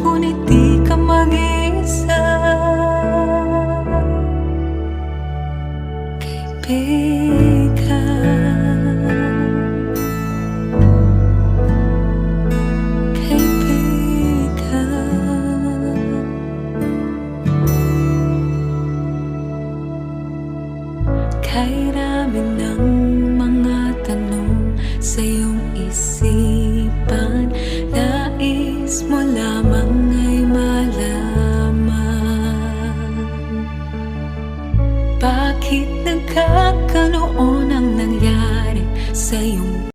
ngunit di ka mag-isa Kaibigan Kaibigan sa iyong isipan Nais mo Bakit nagkaganoon ang nangyari sa iyong